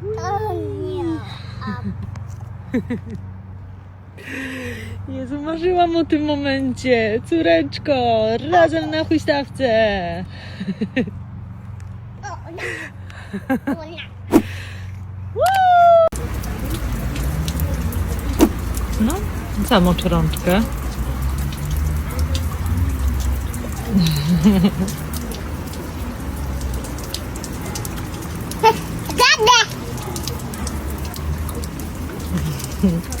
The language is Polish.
Jezu, marzyłam o tym momencie. Córeczko, razem na huśtawce. No, zamocz rączkę. Mm-hmm.